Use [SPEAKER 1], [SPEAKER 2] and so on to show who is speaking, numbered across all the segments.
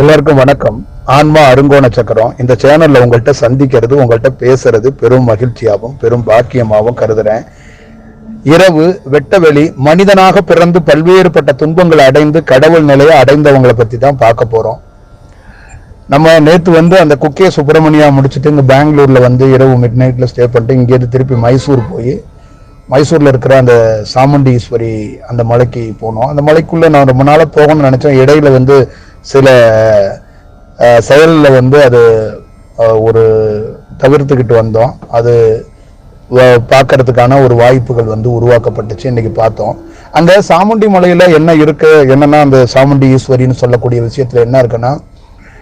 [SPEAKER 1] எல்லாருக்கும் வணக்கம். ஆன்மா அருங்கோண சக்கரம். இந்த சேனல்ல உங்கள்கிட்ட சந்திக்கிறது உங்கள்கிட்ட பேசுறது பெரும் மகிழ்ச்சியாகவும் பெரும் பாக்கியமாகவும் கருதுறேன். இரவு வெட்டவெளி மனிதனாக பிறந்து பல்வேறுபட்ட துன்பங்களை அடைந்து கடவுள் நிலையை அடைந்தவங்களை பத்தி தான் பார்க்க போறோம். நம்ம நேத்து வந்து அந்த குக்கே சுப்பிரமணியா முடிச்சுட்டு இங்க பெங்களூர்ல வந்து இரவு மிட் நைட்ல ஸ்டே பண்ணிட்டு இங்கேருந்து திருப்பி மைசூர் போய் மைசூர்ல இருக்கிற அந்த சாமுண்டீஸ்வரி அந்த மலைக்கு போனோம். அந்த மலைக்குள்ள நான் ரொம்ப நாளாக போகணும்னு நினைச்சேன். இடையில வந்து சில செயலில் வந்து அது ஒரு தவிர்த்துக்கிட்டு வந்தோம். அது வ- பார்க்கறதுக்கான ஒரு வாய்ப்புகள் வந்து உருவாக்கப்பட்டுச்சு. இன்னைக்கு பார்த்தோம். அந்த சாமுண்டி மலையில் என்ன இருக்கு? என்னன்னா அந்த சாமுண்டி ஈஸ்வரின்னு சொல்லக்கூடிய விஷயத்தில் என்ன இருக்குன்னா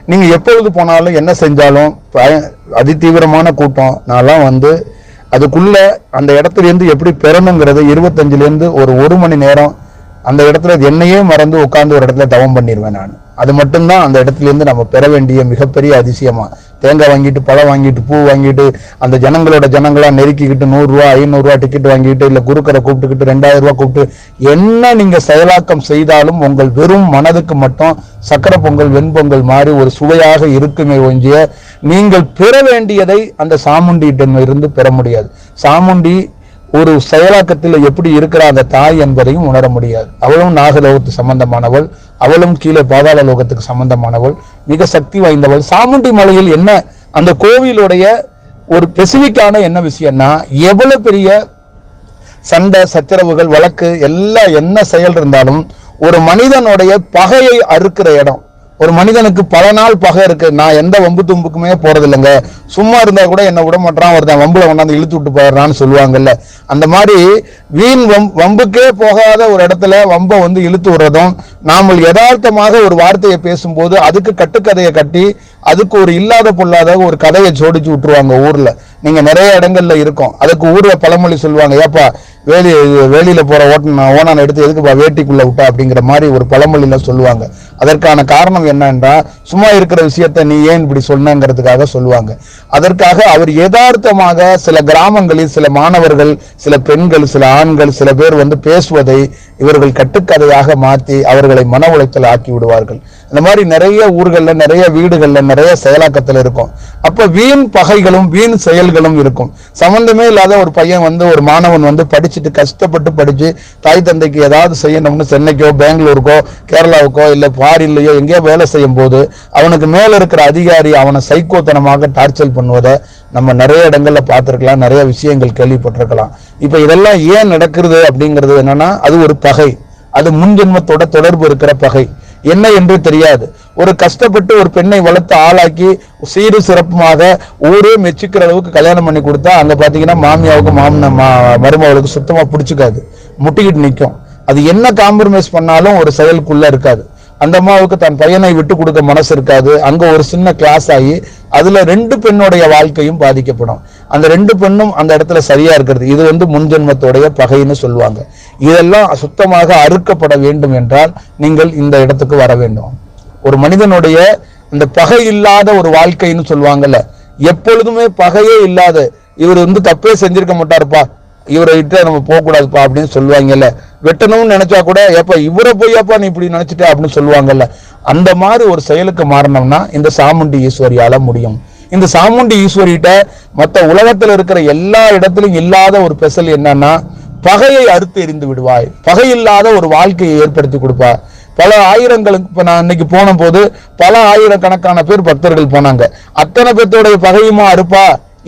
[SPEAKER 1] நீங்கள் எப்பொழுது போனாலும் என்ன செஞ்சாலும் பய- அதிதீவிரமான கூட்டம். நான்லாம் வந்து அதுக்குள்ள அந்த இடத்துல இருந்து எப்படி பெறணுங்கிறது இருபத்தஞ்சிலேருந்து ஒரு ஒரு மணி நேரம் அந்த இடத்துல என்னையே மறந்து உட்காந்து ஒரு இடத்துல தவம் பண்ணிடுவேன் நான். அது மட்டும்தான் அந்த இடத்துல இருந்து நம்ம பெற வேண்டிய மிகப்பெரிய அதிசயமாக தேங்காய் வாங்கிட்டு பழம் வாங்கிட்டு பூ வாங்கிட்டு அந்த ஜனங்களோட ஜனங்களா நெருக்கிக்கிட்டு நூறுரூவா ஐநூறுரூவா டிக்கெட் வாங்கிட்டு இல்லை குருக்கரை கூப்பிட்டுக்கிட்டு ரெண்டாயிரம் ரூபா கூப்பிட்டு என்ன நீங்கள் செயலாக்கம் செய்தாலும் உங்கள் வெறும் மனதுக்கு மட்டும் சக்கரை பொங்கல் வெண்பொங்கல் மாதிரி ஒரு சுவையாக இருக்குமே ஒஞ்சிய நீங்கள் பெற வேண்டியதை அந்த சாமுண்டியிடம் இருந்து பெற முடியாது. சாமுண்டி ஒரு செயலாக்கத்தில் எப்படி இருக்கிற அந்த தாய் என்பதையும் உணர முடியாது. அவளும் நாகலோகத்து சம்பந்தமானவள் அவளும் கீழே பாதாள லோகத்துக்கு சம்பந்தமானவள் மிக சக்தி வாய்ந்தவள். சாமுண்டி மலையில் என்ன அந்த கோவிலுடைய ஒரு ஸ்பெசிபிக்கான என்ன விஷயம்னா எவ்வளவு பெரிய சண்டை சச்சரவுகள் வழக்கு எல்லாம் என்ன செயல் இருந்தாலும் ஒரு மனிதனுடைய பகையை அறுக்கிற இடம் ஒரு மனிதனுக்கு பல நாள் பகை இருக்கு. நான் எந்த வம்பு தும்புக்குமே போறது இல்லைங்க சும்மா இருந்தா கூட என்ன விட மாட்டான் ஒருத்தன் வம்புல கொண்டாந்து இழுத்து விட்டு போயிடுறான்னு சொல்லுவாங்கல்ல. அந்த மாதிரி வீண் வம் வம்புக்கே போகாத ஒரு இடத்துல வம்பை வந்து இழுத்து விடுறதும் நாம் யதார்த்தமாக ஒரு வார்த்தையை பேசும்போது அதுக்கு கட்டுக்கதையை கட்டி அதுக்கு ஒரு இல்லாத பொல்லாத ஒரு கதையை ஜோடிச்சு விட்டுருவாங்க ஊர்ல. நீங்க நிறைய இடங்கள்ல இருக்கும். அதுக்கு ஊர்ல பழமொழி சொல்லுவாங்க. ஏப்பா வேலி வேலியில போற ஓட்டன ஓனான எடுத்து எதுக்குப்பா வேட்டிக்குள்ள விட்டா அப்படிங்கிற மாதிரி ஒரு பழமொழியில சொல்லுவாங்க. அதற்கான காரணம் என்னன்றா சும்மா இருக்கிற விஷயத்த நீ ஏன் இப்படி சொன்னங்கிறதுக்காக சொல்லுவாங்க. அதற்காக அவர் யதார்த்தமாக சில கிராமங்களில் சில மாணவர்கள் சில பெண்கள் சில ஆண்கள் சில பேர் வந்து பேசுவதை இவர்கள் கட்டுக்கதையாக மாற்றி அவர்களை மன உளைச்சல் ஆக்கி விடுவார்கள். இந்த மாதிரி நிறைய ஊர்களில் நிறைய வீடுகளில் நிறைய செயலாக்கத்தில் இருக்கும். அப்போ வீண் பகைகளும் வீண் செயல்களும் இருக்கும். சம்மந்தமே இல்லாத ஒரு பையன் வந்து ஒரு மாணவன் வந்து படிச்சுட்டு கஷ்டப்பட்டு படித்து தாய் தந்தைக்கு ஏதாவது செய்யணும்னு சென்னைக்கோ பெங்களூருக்கோ கேரளாவுக்கோ இல்லை ஃபாரின்லையோ எங்கேயோ வேலை செய்யும் போது அவனுக்கு மேலே இருக்கிற அதிகாரி அவனை சைக்கோத்தனமாக டார்ச்சர் பண்ணுவதை நம்ம நிறைய இடங்களில் பார்த்துருக்கலாம் நிறைய விஷயங்கள் கேள்விப்பட்டிருக்கலாம். இப்போ இதெல்லாம் ஏன் நடக்கிறது அப்படிங்கிறது என்னன்னா அது ஒரு பகை. அது முன்ஜென்மத்தோட தொடர்பு இருக்கிற பகை. என்ன என்று தெரியாது. ஒரு கஷ்டப்பட்டு ஒரு பெண்ணை வளர்த்து ஆளாக்கி சீரு சிறப்புமாக ஊரே மெச்சிக்கிற அளவுக்கு கல்யாணம் பண்ணி கொடுத்தா அங்கே பார்த்தீங்கன்னா மாமியாவுக்கு மாமன மா- மருமகளுக்கு சுத்தமாக பிடிச்சிக்காது. முட்டிக்கிட்டு நிற்கும் அது என்ன காம்ப்ரமைஸ் பண்ணாலும் ஒரு செயலுக்குள்ளே இருக்காது. அந்த அம்மாவுக்கு தன் பையனை விட்டு கொடுக்க மனசு இருக்காது. அங்க ஒரு சின்ன கிளாஸ் ஆகி அதுல ரெண்டு பெண்ணுடைய வாழ்க்கையும் பாதிக்கப்படும். அந்த ரெண்டு பெண்ணும் அந்த இடத்துல சரியா இருக்கிறது. இது வந்து முன்ஜென்மத்தோடைய பகைன்னு சொல்லுவாங்க. இதெல்லாம் சுத்தமாக அறுக்கப்பட வேண்டும் என்றால் நீங்கள் இந்த இடத்துக்கு வர வேண்டும். ஒரு மனிதனுடைய இந்த பகை இல்லாத ஒரு வாழ்க்கைன்னு சொல்லுவாங்கல்ல எப்பொழுதுமே பகையே இல்லாத இவர் வந்து தப்பே செஞ்சிருக்க மாட்டாருப்பா. இவரை விட்டு நம்ம போகக்கூடாதுப்பா அப்படின்னு சொல்லுவாங்கல்ல. வெட்டணும்னு நினைச்சா கூட ஏப்பா இவரை போய்யாப்பா நீ இப்படி நினைச்சிட்ட அப்படின்னு சொல்லுவாங்கல்ல. அந்த மாதிரி ஒரு செயலுக்கு மாறினோம்னா இந்த சாமுண்டி ஈஸ்வரியால முடியும். இந்த சாமுண்டி ஈஸ்வரிகிட்ட மற்ற உலகத்தில் இருக்கிற எல்லா இடத்துலையும் இல்லாத ஒரு பெசல் என்னன்னா பகையை அறுத்து எரிந்து விடுவாய். பகை இல்லாத ஒரு வாழ்க்கையை ஏற்படுத்தி கொடுப்பா. பல ஆயிரங்களுக்கு இப்போ நான் இன்னைக்கு போன போது பல ஆயிரக்கணக்கான பேர் பக்தர்கள் போனாங்க. அத்தனை பேர்த்தோடைய பகையுமா அறுப்பா?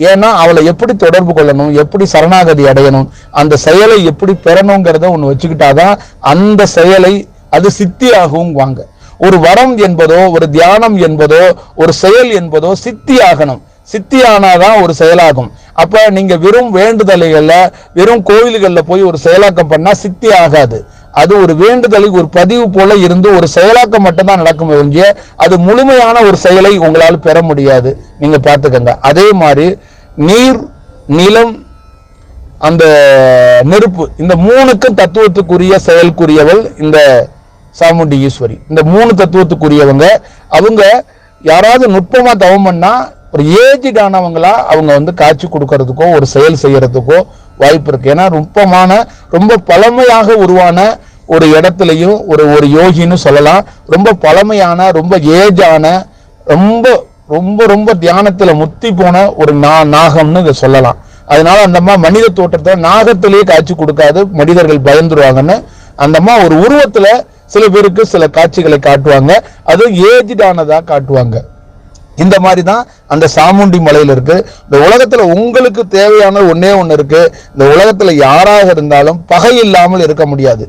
[SPEAKER 1] ஏன்னா அவளை எப்படி தொடர்பு கொள்ளணும் எப்படி சரணாகதி அடையணும் அந்த செயலை எப்படி பெறணுங்கிறத ஒன்று வச்சுக்கிட்டாதான் அந்த செயலை அது சித்தியாகவும் வாங்க. ஒரு வரம் என்பதோ ஒரு தியானம் என்பதோ ஒரு செயல் என்பதோ சித்தி ஆகணும் சித்தி ஆனாதான் ஒரு செயலாகும். அப்ப நீங்க வெறும் வேண்டுதலைகள்ல வெறும் கோவில்கள்ல போய் ஒரு செயலாக்கம் பண்ணா சித்தி ஆகாது அது ஒரு வேண்டுதலுக்கு ஒரு பதிவு போல இருந்து ஒரு செயலாக்கம் மட்டும்தான் நடக்கும் ஒழிய அது முழுமையான ஒரு செயலை உங்களால் பெற முடியாது. நீங்க பார்த்துக்கங்க. அதே மாதிரி நீர் நிலம் அந்த நெருப்பு இந்த மூணுக்கும் தத்துவத்துக்குரிய செயலுக்குரியவள் இந்த சாமுண்டி ஈஸ்வரி இந்த மூணு தத்துவத்துக்குரியவங்க அவங்க யாராவது நுட்பமாக தவம் பண்ணால் ஒரு ஏஜ்டானவங்களா அவங்க வந்து காட்சி கொடுக்கறதுக்கோ ஒரு செயல் செய்யறதுக்கோ வாய்ப்பு இருக்கு. ஏன்னா நுட்பமான ரொம்ப பழமையாக உருவான ஒரு இடத்துலையும் ஒரு ஒரு யோகின்னு சொல்லலாம். ரொம்ப பழமையான ரொம்ப ஏஜான ரொம்ப ரொம்ப ரொம்ப தியானத்துல முத்தி போன ஒரு நா நாகம்னு இதை சொல்லலாம். அதனால அந்த அம்மா மனித தோற்றத்தை நாகத்திலேயே காட்சி கொடுக்காது மனிதர்கள் பயந்துருவாங்கன்னு. அந்த அம்மா ஒரு உருவத்துல சில பேருக்கு சில காட்சிகளை காட்டுவாங்க. அது ஏஜ்டானதா காட்டுவாங்க. இந்த மாதிரி தான் அந்த சாமுண்டி மலையில் இருக்கு. இந்த உலகத்துல உங்களுக்கு தேவையான ஒன்னே ஒன்று இருக்கு. இந்த உலகத்துல யாராக இருந்தாலும் பகை இல்லாமல் இருக்க முடியாது.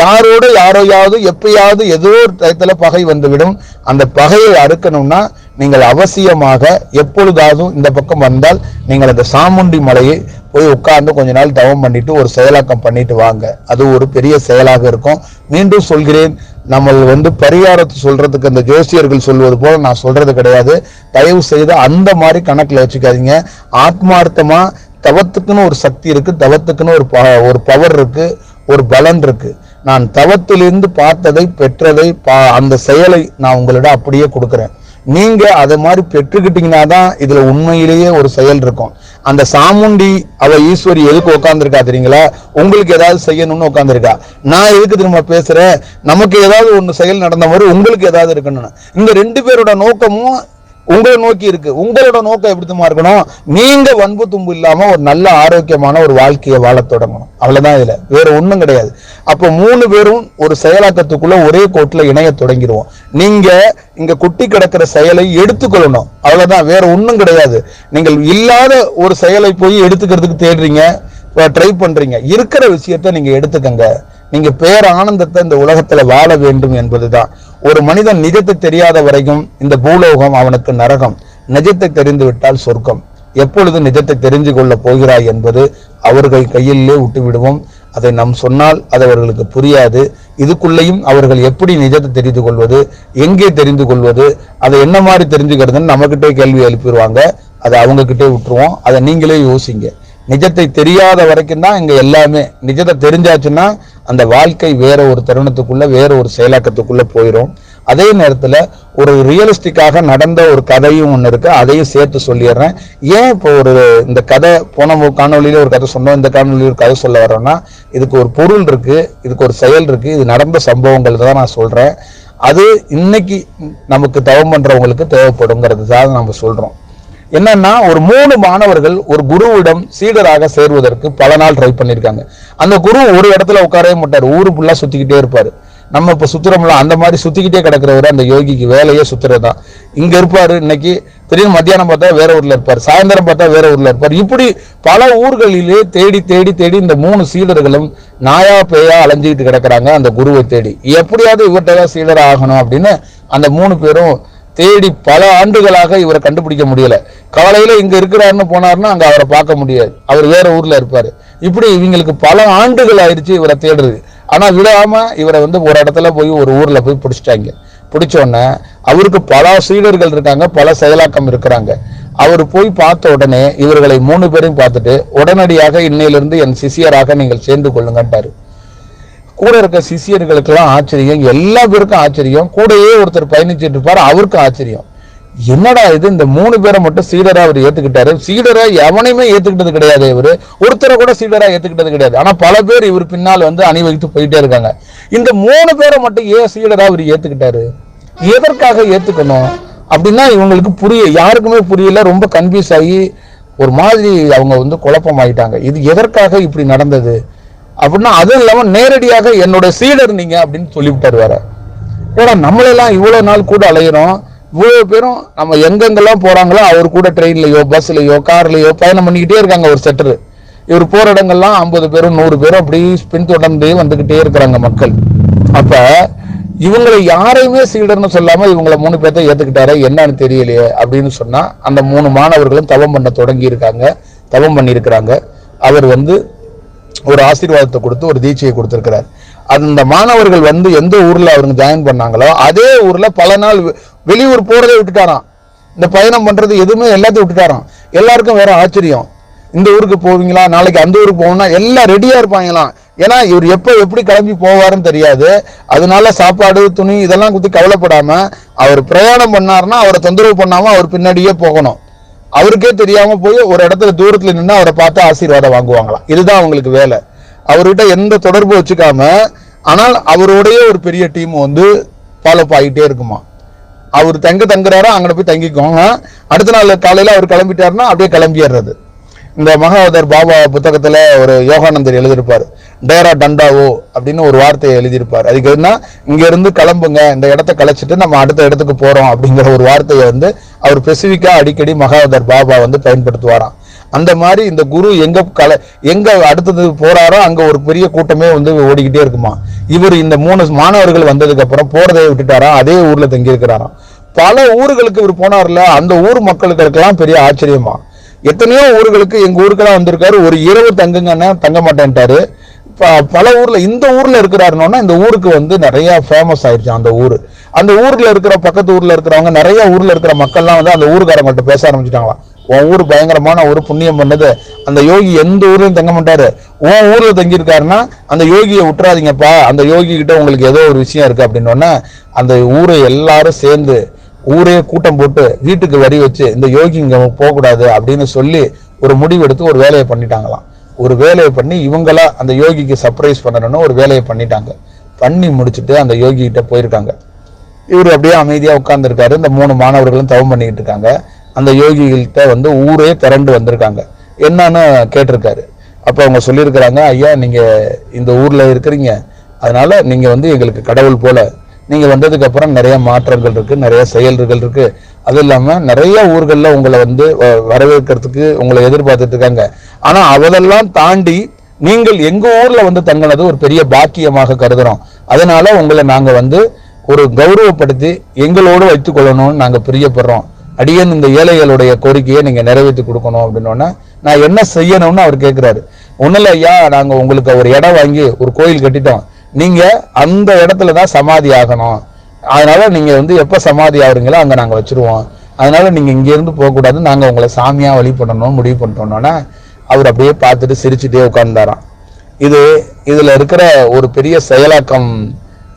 [SPEAKER 1] யாரோட யாரோயாவது எப்பயாவது ஏதோ ஒரு டயத்துல பகை வந்துவிடும். அந்த பகையை அறுக்கணும்னா நீங்கள் அவசியமாக எப்பொழுதாவது இந்த பக்கம் வந்தால் நீங்கள் அந்த சாமுண்டி மலையை போய் உட்கார்ந்து கொஞ்ச நாள் தவம் பண்ணிட்டு ஒரு செயலாக்கம் பண்ணிட்டு வாங்க. அது ஒரு பெரிய செயலாக இருக்கும். மீண்டும் சொல்கிறேன் நம்ம வந்து பரிகாரத்தை சொல்றதுக்கு அந்த ஜோசியர்கள் சொல்வது போல நான் சொல்றது கிடையாது. தயவு செய்து அந்த மாதிரி கணக்கில் வச்சுக்காதீங்க. ஆத்மார்த்தமா தவத்துக்குன்னு ஒரு சக்தி இருக்கு தவத்துக்குன்னு ஒரு ப- ஒரு பவர் இருக்கு ஒரு பலன் இருக்கு. நான் தவத்திலிருந்து பார்த்ததை பெற்றதை பா- அந்த செயலை நான் உங்களிடம் அப்படியே கொடுக்குறேன். நீங்கள் அதை மாதிரி பெற்றுக்கிட்டீங்கன்னா தான் இதில் உண்மையிலேயே ஒரு செயல் இருக்கும். அந்த சாமுண்டி அவ ஈஸ்வரி எதுக்கு உட்காந்துருக்கா தெரியுங்களா? உங்களுக்கு ஏதாவது செய்யணும்னு உட்காந்துருக்கா நான் எதுக்கு திரும்ப பேசுகிறேன் நமக்கு ஏதாவது ஒன்று செயல் நடந்த மாதிரி உங்களுக்கு ஏதாவது இருக்கணும்னு. இந்த ரெண்டு பேரோட நோக்கமும் உங்களை நோக்கி இருக்கு. உங்களோட நோக்கம் எப்படிமா இருக்கணும்? நீங்க வன்பு தும்பு இல்லாம ஒரு நல்ல ஆரோக்கியமான ஒரு வாழ்க்கையை வாழ தொடங்கணும். அவ்வளவுதான் இதுல. வேற ஒண்ணும் கிடையாது. அப்ப மூணு பேரும் ஒரு செயலாக்கத்துக்குள்ள ஒரே கோட்டுல இணைய தொடங்கிடுவோம். நீங்க இங்க குட்டி கிடக்கிற செயலை எடுத்துக்கொள்ளணும். அவ்வளவுதான். வேற ஒண்ணும் கிடையாது. நீங்கள் இல்லாத ஒரு செயலை போய் எடுத்துக்கிறதுக்கு தேடுறீங்க ட்ரை பண்றீங்க. இருக்கிற விஷயத்த நீங்க எடுத்துக்கங்க. நீங்க பேர் ஆனந்தத்தை இந்த உலகத்துல வாழ வேண்டும் என்பதுதான். ஒரு மனிதன் நிஜத்தை தெரியாத வரைக்கும் இந்த பூலோகம் அவனுக்கு நரகம். நிஜத்தை தெரிந்துவிட்டால் சொர்க்கம். எப்பொழுது நிஜத்தை தெரிந்து கொள்ளப் போகிறாய் என்பது அவர்கள் கையிலே விட்டு விடுவோம் அதை நாம் சொன்னால் அது அவர்களுக்கு புரியாது. இதுக்குள்ளேயும் அவர்கள் எப்படி நிஜத்தை தெரிந்து கொள்வது எங்கே தெரிந்து கொள்வது அதை என்ன மாதிரி தெரிஞ்சுக்கிறதுன்னு நம்மக்கிட்டே கேள்வி எழுப்பிடுவாங்க. அதை அவங்கக்கிட்டே விட்டுருவோம். அதை நீங்களே யோசிங்க. நிஜத்தை தெரியாத வரைக்கும் தான் இங்கே எல்லாமே. நிஜத்தை தெரிஞ்சாச்சுன்னா அந்த வாழ்க்கை வேற ஒரு தருணத்துக்குள்ள வேற ஒரு செயலாக்கத்துக்குள்ள போயிடும் அதே நேரத்தில் ஒரு ரியலிஸ்டிக்காக நடந்த ஒரு கதையும் ஒன்று இருக்கு. அதையும் சேர்த்து சொல்லிடுறேன். ஏன் இப்போ ஒரு இந்த கதை போன காணொலியில ஒரு கதை சொன்னோம். இந்த காணொலியில் ஒரு கதை சொல்ல வரோம்னா இதுக்கு ஒரு பொருள் இருக்கு இதுக்கு ஒரு செயல் இருக்கு இது நடந்த சம்பவங்கள் தான் நான் சொல்றேன். அது இன்னைக்கு நமக்கு தவம் பண்றவங்களுக்கு தேவைப்படுங்கிறது தான் நம்ம சொல்றோம். என்னன்னா ஒரு மூணு மாணவர்கள் ஒரு குருவிடம் சீடராக சேர்வதற்கு பல நாள் ட்ரை பண்ணியிருக்காங்க அந்த குரு ஒரு இடத்துல உட்காரவே மாட்டார். ஊரு ஃபுல்லாக சுத்திக்கிட்டே இருப்பார். நம்ம இப்போ சுத்துறோம்ல அந்த மாதிரி சுற்றிக்கிட்டே கிடக்கிறவர் அந்த யோகிக்கு வேலையே சுத்துறதுதான். இங்கே இருப்பாரு இன்னைக்கு திடீர்னு மத்தியானம் பார்த்தா வேற ஊரில் இருப்பார். சாயந்தரம் பார்த்தா வேற ஊரில் இருப்பார். இப்படி பல ஊர்களிலே தேடி தேடி தேடி இந்த மூணு சீடர்களும் நாயா பேயா அலைஞ்சிக்கிட்டு கிடக்கிறாங்க அந்த குருவை தேடி. எப்படியாவது இவர்கிட்ட சீடர் ஆகணும் அப்படின்னு அந்த மூணு பேரும் தேடி பல ஆண்டுகளாக இவரை கண்டுபிடிக்க முடியல. காலையில இங்க இருக்கிறாருன்னு போனாருன்னா அங்க அவரை பார்க்க முடியாது. அவர் வேற ஊர்ல இருப்பாரு. இப்படி இவங்களுக்கு பல ஆண்டுகள் ஆயிடுச்சு இவரை தேடுறது. ஆனா விடாம இவரை வந்து ஒரு இடத்துல போய் ஒரு ஊர்ல போய் பிடிச்சிட்டாங்க. பிடிச்ச உடனே அவருக்கு பல சீடர்கள் இருக்காங்க பல செயலாக்கம் இருக்கிறாங்க. அவர் போய் பார்த்த உடனே இவர்களை மூணு பேரையும் பார்த்துட்டு உடனடியாக இன்னையிலிருந்து என் சிசியராக நீங்கள் சேர்ந்து கொள்ளுங்கன்ட்டாரு. கூட இருக்க சிஷியர்களுக்கெல்லாம் ஆச்சரியம் எல்லா பேருக்கும் ஆச்சரியம். கூடயே ஒருத்தர் பயணிச்சுட்டு இருப்பார் அவருக்கும் ஆச்சரியம். என்னடா இது இந்த மூணு பேரை மட்டும் சீடரா அவர் ஏத்துக்கிட்டாரு? சீடரா எவனையுமே ஏத்துக்கிட்டது கிடையாது இவரு. ஒருத்தரை கூட சீடரா ஏத்துக்கிட்டது கிடையாது. ஆனா பல பேர் இவர் பின்னால் வந்து அணிவகுத்து போயிட்டே இருக்காங்க. இந்த மூணு பேரை மட்டும் ஏன் சீடரா அவர் ஏத்துக்கிட்டாரு? எதற்காக ஏத்துக்கணும்? அப்படின்னா இவங்களுக்கு புரிய யாருக்குமே புரியல ரொம்ப கன்ஃபியூஸ் ஆகி ஒரு மாதிரி அவங்க வந்து குழப்பமாயிட்டாங்க. இது எதற்காக இப்படி நடந்தது? அப்படின்னா அதுவும் இல்லாமல் நேரடியாக என்னோட சீடர் நீங்க அப்படின்னு சொல்லிவிட்டாரு வேற. ஏன்னா நம்மளெல்லாம் இவ்வளோ நாள் கூட அலையிறோம். இவ்வளோ பேரும் நம்ம எங்கெங்கெல்லாம் போறாங்களோ அவர் கூட ட்ரெயின்லையோ பஸ்லையோ கார்லையோ பயணம் பண்ணிக்கிட்டே இருக்காங்க ஒரு செட்டரு இவர் போற இடங்கள்லாம் ஐம்பது பேரும் நூறு பேரும் அப்படி பின்தொடர்ந்து வந்துகிட்டே இருக்கிறாங்க மக்கள். அப்ப இவங்களை யாரையுமே சீடர்னு சொல்லாம இவங்களை மூணு பேர்த்த ஏத்துக்கிட்டாரா என்னன்னு தெரியலையே அப்படின்னு சொன்னா அந்த மூணு மாணவர்களும் தவம் பண்ண தொடங்கி இருக்காங்க தவம் பண்ணி இருக்கிறாங்க அவர் வந்து ஒரு ஆசீர்வாதத்தை கொடுத்து ஒரு தீட்சையை கொடுத்துருக்கிறார். அந்த மாணவர்கள் வந்து எந்த ஊரில் அவருங்க ஜாயின் பண்ணாங்களோ அதே ஊரில் பல நாள் வெ- வெளியூர் போகிறதே விட்டுட்டாராம். இந்த பயணம் பண்ணுறது எதுவுமே எல்லாத்தையும் விட்டுட்டாராம். எல்லாருக்கும் வேற ஆச்சரியம். இந்த ஊருக்கு போவீங்களா? நாளைக்கு அந்த ஊருக்கு போகணும்னா எல்லாம் ரெடியாக இருப்பாங்களாம். ஏன்னா இவர் எப்போ எப்படி கிளம்பி போவாருன்னு தெரியாது. அதனால சாப்பாடு துணி இதெல்லாம் குத்தி கவலைப்படாமல் அவர் பிரயாணம் பண்ணார்னா அவரை தொந்தரவு பண்ணாமல் அவர் பின்னாடியே போகணும். அவருக்கே தெரியாம போய் ஒரு இடத்துல தூரத்துல நின்று அவரை பார்த்து ஆசீர்வாதம் வாங்குவாங்களாம் இதுதான் அவங்களுக்கு வேலை. அவர்கிட்ட எந்த தொடர்பு வச்சுக்காம ஆனால் அவருடைய ஒரு பெரிய டீம் வந்து ஃபாலோ ஆகிட்டே இருக்குமா? அவர் தங்க தங்குறாரோ? அங்கே போய் தங்கிக்கோங்க அடுத்த நாள் காலையில் அவர் கிளம்பிட்டாருன்னா அப்படியே கிளம்பிடுறது. இந்த மகாவதர் பாபா புத்தகத்தில் ஒரு யோகானந்தர் எழுதியிருப்பார். டேரா டண்டாவோ அப்படின்னு ஒரு வார்த்தையை எழுதியிருப்பார். அதுக்கு என்ன இங்க இருந்து கிளம்புங்க இந்த இடத்த கலைச்சிட்டு நம்ம அடுத்த இடத்துக்கு போறோம் அப்படிங்கிற ஒரு வார்த்தையை வந்து அவர் ஸ்பெசிஃபிக்காக அடிக்கடி மகாவதர் பாபா வந்து பயன்படுத்துவாராம். அந்த மாதிரி இந்த குரு எங்க கல எங்க அடுத்தது போறாரோ அங்க ஒரு பெரிய கூட்டமே வந்து ஓடிக்கிட்டே இருக்குமா. இவர் இந்த மூணு மாணவர்கள் வந்ததுக்கு அப்புறம் போறதை விட்டுட்டாரா அதே ஊர்ல தங்கி இருக்கிறாராம் பல ஊர்களுக்கு இவர் போனார்ல அந்த ஊர் மக்களுக்கெல்லாம் பெரிய ஆச்சரியமா. எத்தனையோ ஊர்களுக்கு எங்க ஊருக்கெல்லாம் வந்திருக்காரு ஒரு இரவு தங்குங்கன்னா தங்க மாட்டேன்ட்டாரு. பல ஊர்ல இந்த ஊர்ல இருக்கிறாருன்னா இந்த ஊருக்கு வந்து நிறைய ஃபேமஸ் ஆயிடுச்சு அந்த ஊர். அந்த ஊர்ல இருக்கிற பக்கத்து ஊர்ல இருக்கிறவங்க நிறைய ஊர்ல இருக்கிற மக்கள்லாம் வந்து அந்த ஊருக்காரங்கள்ட்ட பேச ஆரம்பிச்சிட்டாங்களாம். உன் ஊர் பயங்கரமான ஒரு புண்ணியம் பண்ணது. அந்த யோகி எந்த ஊர்லயும் தங்க மாட்டாரு. உன் ஊர்ல தங்கியிருக்காருன்னா அந்த யோகியை விட்டுறாதீங்கப்பா அந்த யோகி கிட்ட உங்களுக்கு ஏதோ ஒரு விஷயம் இருக்கு அப்படின்னோடனே அந்த ஊரை எல்லாரும் சேர்ந்து ஊரே கூட்டம் போட்டு வீட்டுக்கு வரி வச்சு இந்த யோகி இங்க போகக்கூடாது அப்படின்னு சொல்லி ஒரு முடிவு எடுத்து ஒரு வேலையை பண்ணிட்டாங்களாம். ஒரு வேலையை பண்ணி இவங்களா அந்த யோகிக்கு சர்ப்ரைஸ் பண்ணணும்னு ஒரு வேலையை பண்ணிட்டாங்க. பண்ணி முடிச்சுட்டு அந்த யோகி கிட்ட போயிருக்காங்க. இவர் அப்படியே அமைதியாக உட்கார்ந்துருக்காரு. இந்த மூணு மாணவர்களும் தவம் பண்ணிக்கிட்டு இருக்காங்க. அந்த யோகிகள்கிட்ட வந்து ஊரே திரண்டு வந்திருக்காங்க. என்னன்னு கேட்டிருக்காரு. அப்போ அவங்க சொல்லியிருக்கிறாங்க ஐயா நீங்கள் இந்த ஊரில் இருக்கிறீங்க. அதனால் நீங்கள் வந்து எங்களுக்கு கடவுள் போல. நீங்கள் வந்ததுக்கப்புறம் நிறைய மாற்றங்கள் இருக்குது நிறைய செயல்கள் இருக்குது அது இல்லாமல் நிறைய ஊர்களில் உங்களை வந்து வ- வரவேற்கிறதுக்கு உங்களை எதிர்பார்த்துட்டு இருக்காங்க. ஆனால் அவதெல்லாம் தாண்டி நீங்கள் எங்கள் ஊரில் வந்து தங்கினது ஒரு பெரிய பாக்கியமாக கருதுகிறோம் அதனால் உங்களை நாங்கள் வந்து ஒரு கௌரவப்படுத்தி எங்களோடு வைத்துக்கொள்ளணும்னு கொள்ளணும்னு பிரியப்படுறோம். அடியன் இந்த ஏழைகளுடைய கோரிக்கையை நீங்கள் நிறைவேற்றி கொடுக்கணும் அப்படின்னோடனே நான் என்ன செய்யணும்னு அவர் கேட்குறாரு ஒன்றும் இல்லை ஐயா நாங்கள் உங்களுக்கு ஒரு இடம் வாங்கி ஒரு கோயில் கட்டிட்டோம். நீங்கள் அந்த இடத்துல தான் சமாதி ஆகணும். அதனால் நீங்கள் வந்து எப்போ சமாதி ஆகுறீங்களோ அங்கே நாங்கள் வச்சுருவோம். அதனால் நீங்கள் இங்கேருந்து போகக்கூடாது. நாங்கள் உங்களை சாமியாக உங்களை சாமியா முடிவு பண்ணிட்டோம்னோன்னா அவர் அப்படியே பார்த்துட்டு சிரிச்சுட்டே உட்கார்ந்தாராம். இது இதில் இருக்கிற ஒரு பெரிய செயலாக்கம்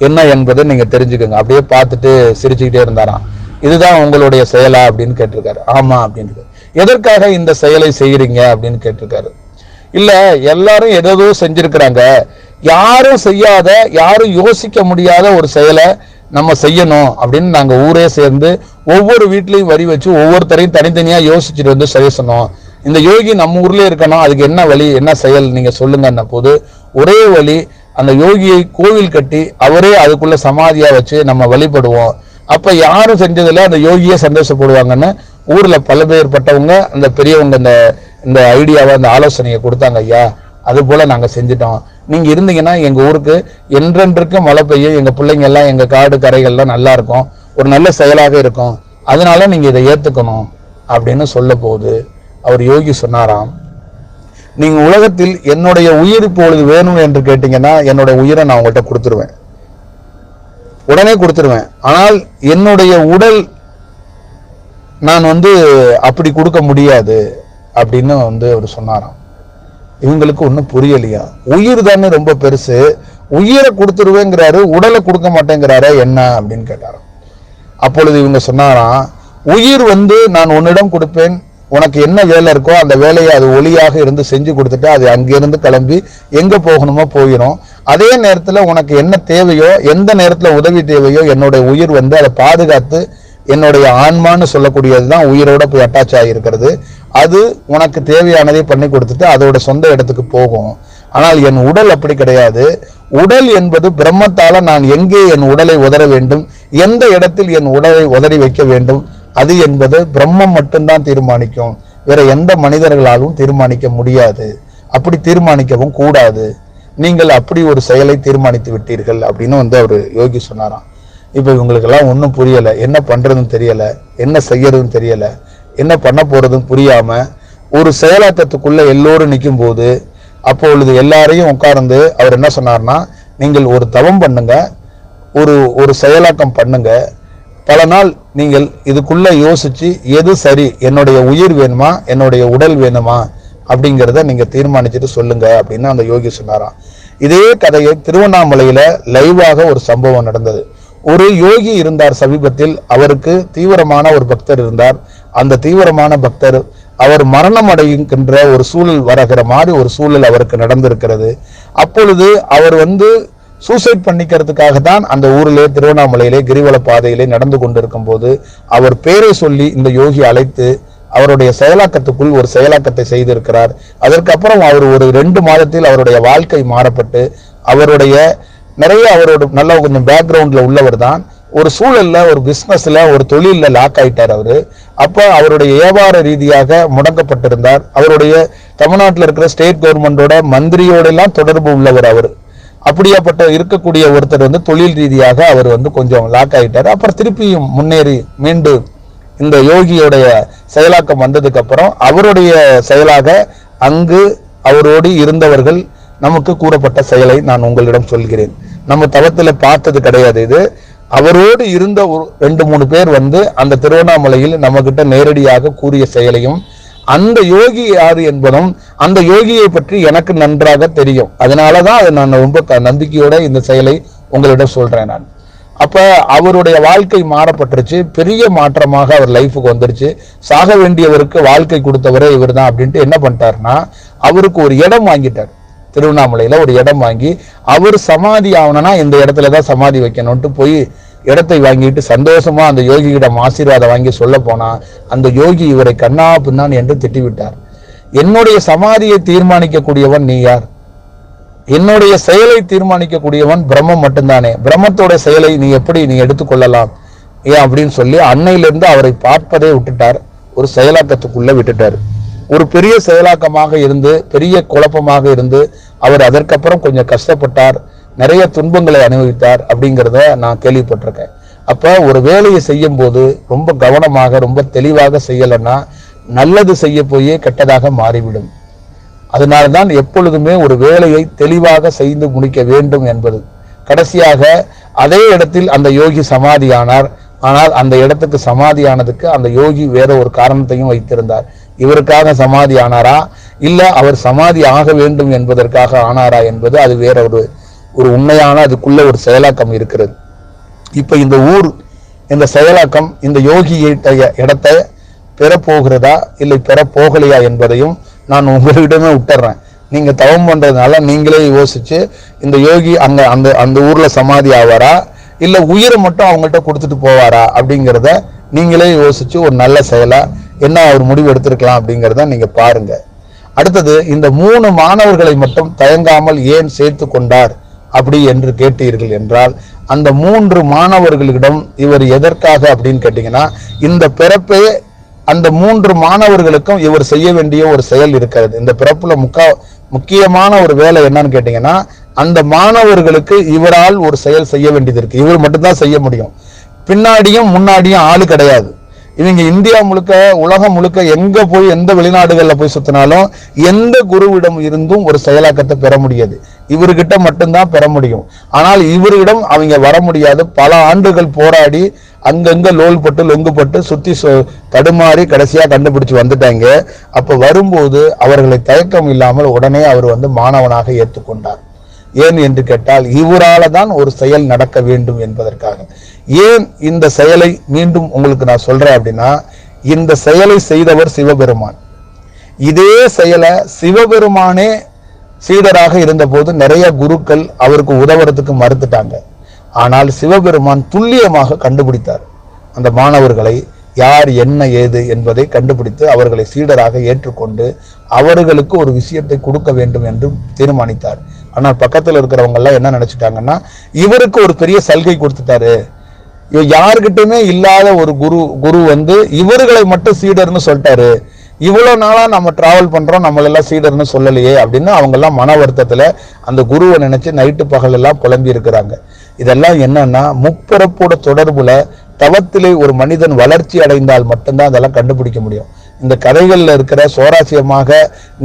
[SPEAKER 1] என்ன என்பதை நீங்கள் தெரிஞ்சுக்கோங்க. அப்படியே பார்த்துட்டு சிரிச்சுக்கிட்டே இருந்தாராம். இதுதான் உங்களுடைய செயலா அப்படின்னு கேட்டிருக்காரு. ஆமா அப்படின்னு எதற்காக இந்த செயலை செய்யறீங்க அப்படின்னு கேட்டிருக்காரு. இல்ல எல்லாரும் எதோ செஞ்சிருக்கிறாங்க. யாரும் செய்யாத யாரும் யோசிக்க முடியாத ஒரு செயலை நம்ம செய்யணும் அப்படின்னு நாங்கள் ஊரே சேர்ந்து ஒவ்வொரு வீட்லேயும் வரி வச்சு ஒவ்வொருத்தரையும் தனித்தனியாக யோசிச்சுட்டு வந்து செய்ய சொன்னோம். இந்த யோகி நம்ம ஊர்லயே இருக்கணும். அதுக்கு என்ன வழி என்ன செயல் நீங்க சொல்லுங்கன்ன போது ஒரே வழி அந்த யோகியை கோவில் கட்டி அவரே அதுக்குள்ள சமாதியா வச்சு நம்ம வழிபடுவோம். அப்ப யாரும் செஞ்சதுல அந்த யோகியே சந்தோஷப்படுவாங்கன்னு ஊர்ல பல பேர் பட்டவங்க அந்த பெரியவங்க இந்த இந்த ஐடியாவை அந்த ஆலோசனையை கொடுத்தாங்க ஐயா. அது போல நாங்க செஞ்சிட்டோம். நீங்க இருந்தீங்கன்னா எங்க ஊருக்கு என்றென்றைக்கும் மழை பெய்யும். எங்க பிள்ளைங்க எல்லாம் எங்க காடு கரைகள்லாம் நல்லா இருக்கும். ஒரு நல்ல செயலாக இருக்கும். அதனால நீங்க இதை ஏத்துக்கணும் அப்படின்னு சொல்ல போகுது. அவர் யோகி சொன்னாராம் நீங்க உலகத்தில் என்னுடைய உயிர் இப்பொழுது வேணும் என்று கேட்டீங்கன்னா என்னோட உயிரை நான் உங்கள்கிட்ட கொடுத்துருவேன். உடனே கொடுத்துருவேன். ஆனால் என்னுடைய உடல் நான் வந்து அப்படி கொடுக்க முடியாது அப்படின்னு வந்து அவர் சொன்னாராம். இவங்களுக்கு ஒன்றும் புரியலையா? உயிர் தானே ரொம்ப பெருசு. உயிரை கொடுத்துருவேங்கிறாரு உடலை கொடுக்க மாட்டேங்கிறாரே என்ன? அப்படின்னு கேட்டாராம். அப்பொழுது இவங்க சொன்னாராம் உயிர் வந்து நான் உன்னிடம் கொடுப்பேன் உனக்கு என்ன வேலை இருக்கோ அந்த வேலையை அது ஒளியாக இருந்து செஞ்சு கொடுத்துட்டு அது அங்கிருந்து கிளம்பி எங்கே போகணுமோ போயிடும் அதே நேரத்தில் உனக்கு என்ன தேவையோ எந்த நேரத்தில் உதவி தேவையோ என்னுடைய உயிர் வந்து அதை பாதுகாத்து என்னுடைய ஆன்மான்னு சொல்லக்கூடியது தான் உயிரோட போய் அட்டாச் ஆகியிருக்கிறது. அது உனக்கு தேவையானதை பண்ணி கொடுத்துட்டு அதோட சொந்த இடத்துக்கு போகும். ஆனால் என் உடல் அப்படி கிடையாது. உடல் என்பது பிரம்மத்தால நான் எங்கே என் உடலை உதற வேண்டும்? எந்த இடத்தில் என் உடலை உதறி வைக்க வேண்டும்? அது என்பது பிரம்மம் மட்டும்தான் தீர்மானிக்கும். வேற எந்த மனிதர்களாலும் தீர்மானிக்க முடியாது. அப்படி தீர்மானிக்கவும் கூடாது. நீங்கள் அப்படி ஒரு செயலை தீர்மானித்து விட்டீர்கள் அப்படின்னு வந்து அவர் யோகி சொன்னாராம். இப்போ இவங்களுக்கெல்லாம் ஒன்றும் புரியல. என்ன பண்ணுறதுன்னு தெரியல. என்ன செய்யறதுன்னு தெரியல. என்ன பண்ண போறதுன்னு புரியாம ஒரு செயலாக்கத்துக்குள்ள எல்லோரும் நிற்கும் போது அப்பொழுது எல்லாரையும் உட்கார்ந்து அவர் என்ன சொன்னார்னா நீங்கள் ஒரு தவம் பண்ணுங்க. ஒரு ஒரு செயலாக்கம் பண்ணுங்க. பல நாள் நீங்கள் இதுக்குள்ளே யோசித்து எது சரி? என்னுடைய உயிர் வேணுமா? என்னுடைய உடல் வேணுமா? அப்படிங்கிறத நீங்கள் தீர்மானிச்சுட்டு சொல்லுங்கள் அப்படின்னு அந்த யோகி சொன்னாராம். இதே கதையை திருவண்ணாமலையில் லைவாக ஒரு சம்பவம் நடந்தது. ஒரு யோகி இருந்தார் சமீபத்தில். அவருக்கு தீவிரமான ஒரு பக்தர் இருந்தார். அந்த தீவிரமான பக்தர் அவர் மரணம் அடைகின்ற ஒரு சூழல் வரகிற மாதிரி ஒரு சூழல் அவருக்கு நடந்திருக்கிறது. அப்பொழுது அவர் வந்து சூசைட் பண்ணிக்கிறதுக்காக தான் அந்த ஊரிலே திருவண்ணாமலையிலே கிரிவல பாதையிலே நடந்து கொண்டிருக்கும் போது அவர் பேரை சொல்லி இந்த யோகி அழைத்து அவருடைய செயலாக்கத்துக்குள் ஒரு செயலாக்கத்தை செய்திருக்கிறார். அதற்கப்புறம் அவர் ஒரு ரெண்டு மாதத்தில் அவருடைய வாழ்க்கை மாறப்பட்டு அவருடைய நிறைய அவரோட நல்ல கொஞ்சம் பேக்ரவுண்ட்ல உள்ளவர் தான். ஒரு சூழல்ல ஒரு பிஸ்னஸ்ல ஒரு தொழிலில் லாக் ஆயிட்டார் அவரு. அப்ப அவருடைய வியாபார ரீதியாக முடக்கப்பட்டிருந்தார். அவருடைய தமிழ்நாட்டில் இருக்கிற ஸ்டேட் கவர்மெண்டோட மந்திரியோட எல்லாம் தொடர்பு உள்ளவர் அவர். அப்படியாப்பட்ட இருக்கக்கூடிய ஒருத்தர் வந்து தொழில் ரீதியாக அவர் வந்து கொஞ்சம் லாக் ஆயிட்டார். அப்புறம் திருப்பியும் முன்னேறி மீண்டும் இந்த யோகியோடைய செயலாக்கம் வந்ததுக்கு அப்புறம் அவருடைய செயலாக அங்கு அவரோடு இருந்தவர்கள் நமக்கு கூறப்பட்ட செயலை நான் உங்களிடம் சொல்கிறேன். நம்ம தவத்தில் பார்த்தது கிடையாது இது. அவரோடு இருந்த ஒரு ரெண்டு மூணு பேர் வந்து அந்த திருவண்ணாமலையில் நம்மகிட்ட நேரடியாக கூறிய செயலையும் அந்த யோகி யாரு என்பதும் அந்த யோகியை பற்றி எனக்கு நன்றாக தெரியும். அதனாலதான் அதை நான் ரொம்ப நம்பிக்கையோட இந்த செயலை உங்களிடம் சொல்கிறேன் நான். அப்போ அவருடைய வாழ்க்கை மாறப்பட்டுருச்சு. பெரிய மாற்றமாக அவர் லைஃபுக்கு வந்துருச்சு. சாக வேண்டியவருக்கு வாழ்க்கை கொடுத்தவரே இவர்தான் அப்படின்ட்டு என்ன பண்ணிட்டாருன்னா அவருக்கு ஒரு இடம் வாங்கிட்டார். திருவண்ணாமலையில் ஒரு இடம் வாங்கி அவர் சமாதி ஆகணும்னா இந்த இடத்துல தான் சமாதி வைக்கணும்ன்ட்டு போய் இடத்தை வாங்கிட்டு சந்தோஷமா அந்த யோகியிடம் ஆசீர்வாதம் வாங்கி சொல்ல போனா அந்த யோகி இவரை கண்ணா பின்னான் என்று திட்டிவிட்டார். என்னுடைய சமாதியை தீர்மானிக்கக்கூடியவன் நீ யார்? என்னுடைய செயலை தீர்மானிக்கக்கூடியவன் பிரம்மம் மட்டும்தானே. பிரம்மத்தோட செயலை நீ எப்படி நீ எடுத்துக்கொள்ளலாம்? ஏன் அப்படின்னு சொல்லி அன்னையிலிருந்து அவரை பார்ப்பதே விட்டுட்டார். ஒரு செயலாக்கத்துக்குள்ள விட்டுட்டார். ஒரு பெரிய செயலாக்கமாக இருந்து பெரிய குழப்பமாக இருந்து அவர் அதற்கப்புறம் கொஞ்சம் கஷ்டப்பட்டார். நிறைய துன்பங்களை அனுபவித்தார் அப்படிங்கிறத நான் கேள்விப்பட்டிருக்கேன். அப்போ ஒரு வேலையை செய்யும் போது ரொம்ப கவனமாக ரொம்ப தெளிவாக செய்யலைன்னா நல்லது செய்ய போயே கெட்டதாக மாறிவிடும். அதனால தான் எப்பொழுதுமே ஒரு வேலையை தெளிவாக செய்து முடிக்க வேண்டும் என்பது. கடைசியாக அதே இடத்தில் அந்த யோகி சமாதியானார். ஆனால் அந்த இடத்துக்கு சமாதியானதுக்கு அந்த யோகி வேற ஒரு காரணத்தையும் வைத்திருந்தார். இவருக்காக சமாதி ஆனாரா இல்லை அவர் சமாதி ஆக வேண்டும் என்பதற்காக ஆனாரா என்பது அது வேற ஒரு ஒரு உண்மையான அதுக்குள்ள ஒரு செயலாக்கம் இருக்கிறது. இப்போ இந்த ஊர் இந்த செயலாக்கம் இந்த யோகி இடத்தை பெறப்போகிறதா இல்லை பெறப்போகலையா என்பதையும் நான் உங்களிடமே விட்டுறேன். நீங்க தவம் பண்றதுனால நீங்களே யோசிச்சு இந்த யோகி அங்க அந்த அந்த ஊர்ல சமாதி ஆவாரா இல்ல உயிரை மட்டும் அவங்கள்ட்ட கொடுத்துட்டு போவாரா அப்படிங்கிறத நீங்களே யோசிச்சு ஒரு நல்ல செயலா என்ன அவர் முடிவு எடுத்திருக்கலாம் அப்படிங்கிறத நீங்க பாருங்க. அடுத்தது இந்த மூணு மாணவர்களை மட்டும் தயங்காமல் ஏன் சேர்த்து கொண்டார்? அப்படி என்று கேட்டீர்கள் என்றால் அந்த மூன்று மாணவர்களிடம் இவர் எதற்காக அப்படின்னு கேட்டீங்கன்னா இந்த பிறப்பே அந்த மூன்று மாணவர்களுக்கும் இவர் செய்ய வேண்டிய ஒரு செயல் இருக்கிறது. இந்த பிறப்புல முக்கா முக்கியமான ஒரு வேலை என்னன்னு கேட்டீங்கன்னா அந்த மாணவர்களுக்கு இவரால் ஒரு செயல் செய்ய வேண்டியது இருக்கு. இவர் மட்டும்தான் செய்ய முடியும். பின்னாடியும் முன்னாடியும் ஆளு கிடையாது. இவங்க இந்தியா முழுக்க உலகம் முழுக்க எங்க போய் எந்த வெளிநாடுகளில் போய் சுத்தினாலும் எந்த குருவிடம் இருந்தும் ஒரு செயலாக்கத்தை பெற முடியாது. இவர்கிட்ட மட்டும்தான் பெற முடியும். ஆனால் இவரிடம் அவங்க வர முடியாது. பல ஆண்டுகள் போராடி அங்கங்க லோல் பட்டு லொங்கு பட்டு சுத்தி சு- தடுமாறி கடைசியா கண்டுபிடிச்சு வந்துட்டாங்க. அப்ப வரும்போது அவர்களை தயக்கம் இல்லாமல் உடனே அவர் வந்து மாணவனாக ஏற்றுக்கொண்டார். ஏன் என்று கேட்டால் இவரால தான் ஒரு செயல் நடக்க வேண்டும் என்பதற்காக. ஏன் இந்த செயலை மீண்டும் உங்களுக்கு நான் சொல்றேன் அப்படின்னா இந்த செயலை செய்தவர் சிவபெருமான். இதே செயலை சிவபெருமானே சீடராக இருந்தபோது நிறைய குருக்கள் அவருக்கு உதவுறதுக்கு மறுத்துட்டாங்க. ஆனால் சிவபெருமான் துல்லியமாக கண்டுபிடித்தார். அந்த மாணவர்களை யார் என்ன ஏது என்பதை கண்டுபிடித்து அவர்களை சீடராக ஏற்றுக்கொண்டு அவர்களுக்கு ஒரு விஷயத்தை கொடுக்க வேண்டும் என்று தீர்மானித்தார். ஆனால் பக்கத்தில் இருக்கிறவங்க எல்லாம் என்ன நினைச்சிட்டாங்கன்னா இவருக்கு ஒரு பெரிய சலுகை கொடுத்துட்டாரு. இவர் யாருக்கிட்டுமே இல்லாத ஒரு குரு குரு வந்து இவர்களை மட்டும் சீடர்னு சொல்லிட்டாரு. இவ்வளோ நாளாக நம்ம டிராவல் பண்ணுறோம் நம்மளெல்லாம் சீடர்னு சொல்லலையே அப்படின்னு அவங்கெல்லாம் மன வருத்தத்தில் அந்த குருவை நினச்சி நைட்டு பகலெல்லாம் புலம்பி இருக்கிறாங்க. இதெல்லாம் என்னன்னா முப்பிறப்போட தொடர்புல தவத்திலே ஒரு மனிதன் வளர்ச்சி அடைந்தால் மட்டும்தான் அதெல்லாம் கண்டுபிடிக்க முடியும். இந்த கதைகளில் இருக்கிற சுவாரஸ்யமாக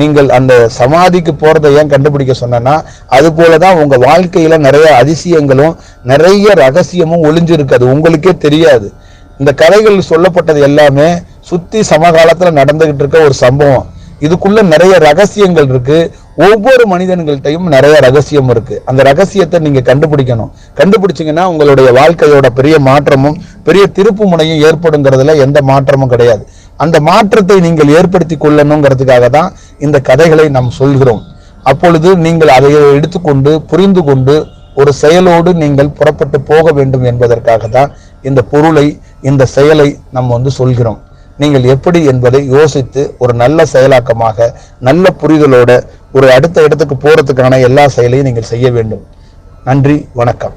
[SPEAKER 1] நீங்கள் அந்த சமாதிக்கு போகிறத ஏன் கண்டுபிடிக்க சொன்னேன்னா அது போலதான் உங்கள் வாழ்க்கையில் நிறைய அதிசயங்களும் நிறைய ரகசியமும் ஒளிஞ்சிருக்கு. அது உங்களுக்கே தெரியாது. இந்த கதைகள் சொல்லப்பட்டது எல்லாமே சுத்தி சமகாலத்தில் நடந்துகிட்டு இருக்க ஒரு சம்பவம். இதுக்குள்ள நிறைய ரகசியங்கள் இருக்கு. ஒவ்வொரு மனிதன்கள்ட்டையும் நிறைய ரகசியம் இருக்கு. அந்த ரகசியத்தை நீங்க கண்டுபிடிக்கணும். கண்டுபிடிச்சீங்கன்னா உங்களுடைய வாழ்க்கையோட பெரிய மாற்றமும் பெரிய திருப்பு முனையும் ஏற்படுங்கிறதுல எந்த மாற்றமும் கிடையாது. அந்த மாற்றத்தை நீங்கள் ஏற்படுத்தி கொள்ளணுங்கிறதுக்காக தான் இந்த கதைகளை நாம் சொல்கிறோம். அப்பொழுது நீங்கள் அதை எடுத்துக்கொண்டு புரிந்து கொண்டு ஒரு செயலோடு நீங்கள் புறப்பட்டு போக வேண்டும் என்பதற்காக தான் இந்த பொருளை இந்த செயலை நம்ம வந்து சொல்கிறோம். நீங்கள் எப்படி என்பதை யோசித்து ஒரு நல்ல செயலாக்கமாக நல்ல புரிதலோட ஒரு அடுத்த இடத்துக்கு போகிறதுக்கான எல்லா செயலையும் நீங்கள் செய்ய வேண்டும். நன்றி வணக்கம்.